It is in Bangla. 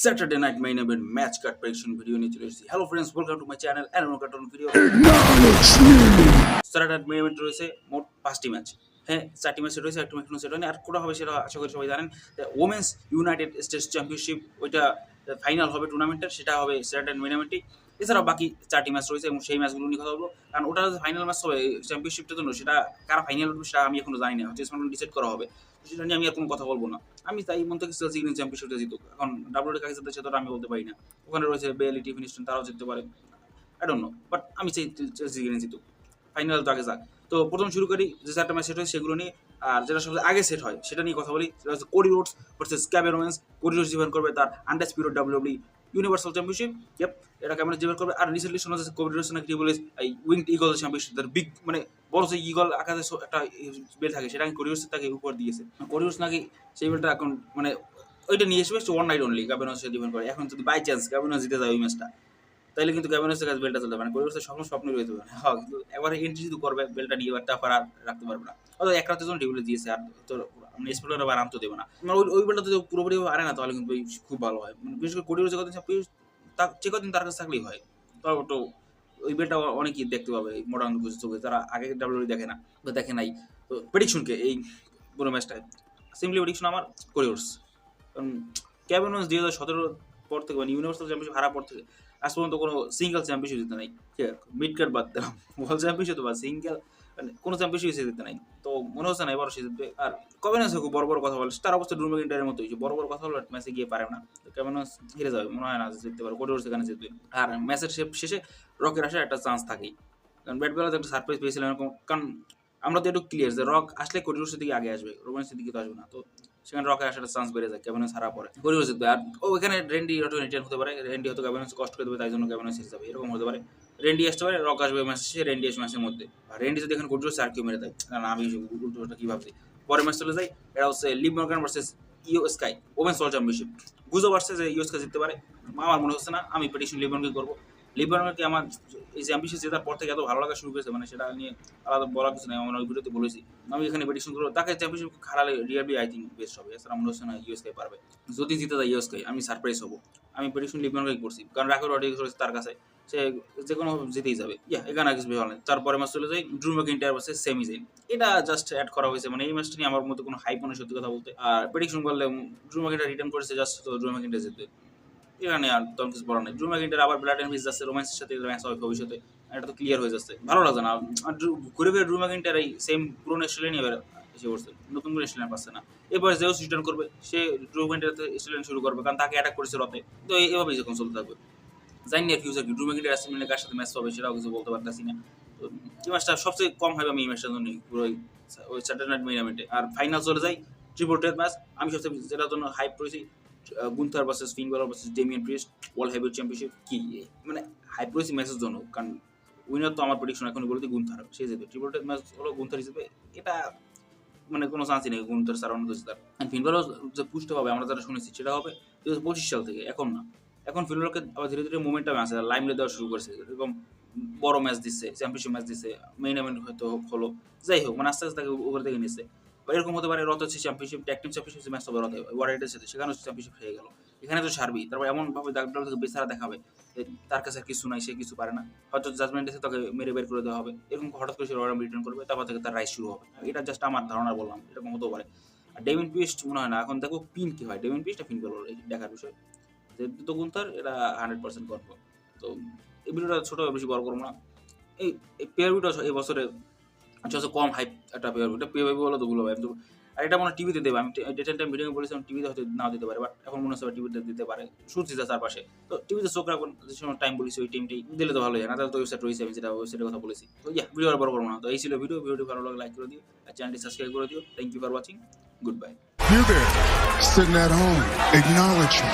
Saturday night main event match card prediction video নিয়ে চলে এসেছি। Hello friends welcome to my channel and cartoon video Saturday night main event রয়েছে মোট পাঁচটি ম্যাচ হ্যাঁ চারটি ম্যাচ রয়েছে, একটা ম্যাচ সেটা আর কোটা হবে সেটা আশা করি সবাই জানেন। ওমেন্স ইউনাইটেড স্টেটস চ্যাম্পিয়নশিপ ওইটা ফাইনাল হবে টুর্নামেন্টের সেটা হবে স্যাটারডে মেইন ইভেন্টে এছাড়াও বাকি চারটি ম্যাচ রয়েছে এবং সেই ম্যাচগুলো নিয়ে কথা বলব। কারণ ওটা ফাইনাল ম্যাচ হবে চ্যাম্পিয়নশিপটার জন্য সেটা কারা ফাইনাল উঠবে সেটা আমি এখনও জানি না। হচ্ছে ডিসাইড করা হবে। সেটা নিয়ে আমি আর কোনো কথা বলব না। আমি তাই মন থেকে চেলসি কিন্তু চ্যাম্পিয়নশিপটা জিতুক। এখন ডাব্লিউ কাকে জিততে সেটা আমি বলতে পারি না। ওখানে রয়েছে বেলি টিফিনিস্টন তারাও জিততে পারে। আই ডোন্ট নো বাট আমি চাই চেলসি কিনে জিতুক। ফাইনাল তো আগে যাক। তো প্রথম শুরু করি, যে চারটা ম্যাচ সেট হয় সেগুলো নিয়ে। আর যেটা সবচেয়ে আগে সেট হয়, সেটা নিয়ে কথা বলি, সেটা হচ্ছে কোডি রোডস ভার্সেস ক্যাবের ওমেন্স কোডি রোডস ডিফেন্ড করবে তার under undisputed W W universal championship yep এটা কেমন ডিফেন্ড করবে? আর রিসেন্টলি শোনা যাচ্ছে কোভিড রোডস নাকি বলে, এই উইংড ইগল চ্যাম্পিয়নশিপ তার বিগ মানে বড় যে ইগল আকাশে একটা বেল থাকে, সেটা নাকি কোরিওস তাকে উপর দিয়েছে। কোরিওস নাকি সেই বেলটা এখন মানে ওইটা নিয়ে এসবে ওয়ান নাইট অনলি ক্যাবেনস ডিফেন্ড করে। এখন যদি বাই চান্স ক্যাবেনস জিতে যায় ওই ম্যাচটা তাইলে কিন্তু ক্যাবেনসের কাছে বেলটা চলতে পারে মানে কোরিওসের স্বপ্ন স্বপ্ন রয়ে যাবে। হ্যাঁ কিন্তু একবারে এন্ট্রি যদি করবে, বেলটা নিয়ে টাফার আর রাখতে পারবে না। অথবা এক রাতের জন্য টিভিতে দিয়েছে, আর তো মানে স্পোর্টার আবার আনতে দেবে না। মানে ওই ওই বেলটা যদি পুরোপুরি আনে না, তাহলে কিন্তু খুব ভালো হয়। মানে বিশেষ করে কোরিওসের কথা তা যে কদিন তার কাছে থাকলেই হয় তো তো ওই বেলটা অনেকেই দেখতে পাবে মোটামুটি বুঝতে চোখে তারা আগে ডাব্লিউ দেখে না তো দেখে নাই। তো প্রেডিকশনকে এই পুরো ম্যাচটায় সিম্পলি প্রেডিকশন আমার কোরিওর্স। কারণ ক্যাবেনস দুই হাজার সতেরো পর থেকে মানে ইউনিভার্সাল চ্যাম্পিয়নশিপ হারার পর থেকে, আজ পর্যন্ত কোনো সিঙ্গেল চ্যাম্পিয়নশিপ জিতে নাই। মিড কার্ড বাদ দিলাম। ওয়ার্ল্ড চ্যাম্পিয়নশিপ বা সিঙ্গেল কোনো চ্যাম্পিয়নশিপ সে জিতে নাই। তো মনে হচ্ছে না এবার সে জিতবে আর কবেনাস খুব বড় বড় কথা বলে, তার অবস্থা ড্রুম ইন্টারের মতো হয়েছে বড় বড় কথা বলে ম্যাচে গিয়ে পারে না। তো কেবেনাস হেরে যাবে? মনে হয় না জিততে পারে। কোরিওর সেখানে জিতবে। আর ম্যাচের শেষে রকের আসার একটা চান্স থাকেই। কারণ ব্যাট বেলাতে একটা সারপ্রাইজ পেয়েছিলাম এরকম। কারণ আমরা তো একটু ক্লিয়ার যে রক আসলে কোরিওর দিকে আগে আসবে। রোমান্সের দিকে তো আসবে না। তো সেখানে রকে আসার চান্স বেড়ে যায়। ক্যাবেনস হারা পরে কোরিওর জিতবে। আর ও এখানে রেন্ডি অটো রিটার্ন হতে পারে। রেন্ডি হয়তো ক্যাবেনস কষ্ট করে দেবে, তাই জন্য ক্যাবেনস হেরে যাবে। এরকম হতে পারে। রেন্ডি আসতে পারে রক আসবে ম্যাচ শেষে রেন্ডি আসবে ম্যাচের মধ্যে। আর রেন্ডি যদি এখানে কোরিওর আর কেউ মেরে দেয়, না আমি উল্টোটা কী ভাবছি? পরের ম্যাচ চলে যাই এটা হচ্ছে Liv Morgan versus Iyo Sky women's world championship গুজো versus Iyo Sky জিততে পারে, আমার মনে হচ্ছে না, আমি প্রেডিকশন লিভ মর্গান করব। লিবনকে আমার এই চ্যাম্পিয়নশিপ জেতার পর থেকে এত ভালো লাগা শুরু করেছে মানে সেটা নিয়ে আলাদা বলার কিছু নেই আমার ওই ভিডিওতে বলেছি। আমি এখানে পেটিশন করব, তাকে চ্যাম্পিয়নশিপ হারালে রিয়ারবি আই থিঙ্ক বেস্ট হবে। এছাড়া মনে হচ্ছে না ইউএসকে পারবে। যদি জিতে যায় ইউএসকে আমি সারপ্রাইজ হব। আমি পেটিশন লিবনকে করছি, কারণ রাখের অডিও রয়েছে তার কাছে। সে যে কোনো জিতেই যাবে। ইয়া এখানে আর কিছু ভালো নেই। তারপরে ম্যাচ চলে যায় Drew McIntyre versus Sami Zayn এটা জাস্ট অ্যাড করা হয়েছে মানে এই ম্যাচটা নিয়ে আমার মধ্যে কোনো হাইপ মনে সত্যি কথা বলতে। আর প্রেডিকশন করলে ড্রু ম্যাকিন্টার রিটার্ন করেছে জাস্ট তো ড্রু ম্যাকিন্টার জিতবে। এখানে আর তেমন কিছু বলার নেই। ড্রু ম্যাকিন্টার আবার ব্লাড ভিজ যাচ্ছে রোম্যান্সের সাথে ম্যাচ হবে ভবিষ্যতে। এটা তো ক্লিয়ার হয়ে যাচ্ছে। ভালো লাগছে না। আর ঘুরে ফিরে ড্রু ম্যাকিন্টার এই সেম পুরনো স্টাইলে এবার এসে পড়ছে। নতুন করে স্টাইল পাচ্ছে না। এরপর জেউস রিটার্ন করবে। সে ড্রু ম্যাকিন্টার স্টাইল শুরু করবে। কারণ তাকে অ্যাটাক করেছে রতে তো এই- এভাবেই যখন চলতে থাকবে। জানি না ফিউচার কি ড্রু ম্যাকিন্টার আসছে কার সাথে ম্যাচ হবে সেটাও কিছু বলতে পারতেছি না। তো এই ম্যাচটা সবচেয়ে কম হবে আমি এই ম্যাচটা জন্য পুরো ওই- স্যাটারডে নাইট মেইন আর ফাইনাল চলে যাই ট্রিপল টেট ম্যাচ আমি সবচেয়ে যেটার জন্য হাইপ করেছি Gunther versus Finn Balor versus Damian Priest world heavyweight championship কি মানে হাইপ করেছি ম্যাচের জন্য, কারণ উইনার তো আমার প্রেডিকশন এখন বলতে গুন্থার সে যেতে ট্রিপল টেট ম্যাচ হলো গুন্থার হিসেবে, এটা মানে কোনো চান্সই নেই গুন্থার স্যার অন্য জেতার ফিনবেলও যে পুষতে হবে, আমরা যারা শুনেছি, সেটা হবে দু হাজার পঁচিশ সাল থেকে, এখন না। এখন ফিনবেলকে আবার ধীরে ধীরে মোমেন্টাম আছে লাইমলে দেওয়া শুরু করেছে এরকম বড় ম্যাচ দিচ্ছে চ্যাম্পিয়নশিপ ম্যাচ দিচ্ছে মেইন ইভেন্ট হয়তো হলো, যাই হোক মানে আস্তে আস্তে তাকে উপর থেকে নিচ্ছে। বা এরকম হতে পারে হচ্ছে চ্যাম্পিয়নশিপ টিম চ্যাম্পিয়নশিপ ম্যাচ হবে ওয়ারেটের সাথে সেখানেও চ্যাম্পিয়নশিপ হয়ে গেল। এখানে তো সারবি তারপর এমন ভাবে ডাক্তার থেকে বেচারা দেখাবে তার কাছে আর কিছু নাই, সে কিছু পারে না। হয়তো জাজমেন্ট এসে তাকে মেরে বের করে দেওয়া হবে। এরকম হঠাৎ করে সে রয়াল রিটার্ন করবে, তারপর থেকে তার রাইস শুরু হবে। এটা জাস্ট আমার ধারণা বললাম, এরকম হতেও পারে। আর ডেভিন পিস্ট মনে হয় না, এখন দেখো পিন কি হয় ডেভিন পিস্ট পিন করব দেখার বিষয়। দুটো গুন্তার এটা হান্ড্রেড পার্সেন্ট করব তো এই ভিডিওটা ছোটো বেশি বড় করব না। এই পেয়ার ভিডিও এই বছরে হচ্ছে কম হাইপ একটা পেয়ার ভিডিও পেয়ার ভিডিও বলো তো ভুলো ভাই। আর এটা মনে টিভিতে দেবে। আমি ডেটেল টাইম ভিডিও বলেছিলাম টিভিতে হয়তো নাও দিতে পারে বাট এখন মনে হচ্ছে টিভিতে দিতে পারে। শুনছি যা চারপাশে। তো টিভিতে চোখ রাখুন যে সময় টাইম বলেছি ওই টাইমটাই দিলে তো ভালো হয়। না তাহলে তো ওয়েবসাইট রয়েছে আমি যেটা ওয়েবসাইটের কথা বলেছি। তো ইয়া ভিডিও আর বড় করব না। তো এই ছিল ভিডিও ভিডিওটি ভালো লাগলে লাইক করে দিও আর চ্যানেলটি সাবস্ক্রাইব করে দিও। Thank you for watching good bye You there, sitting at home, acknowledge me.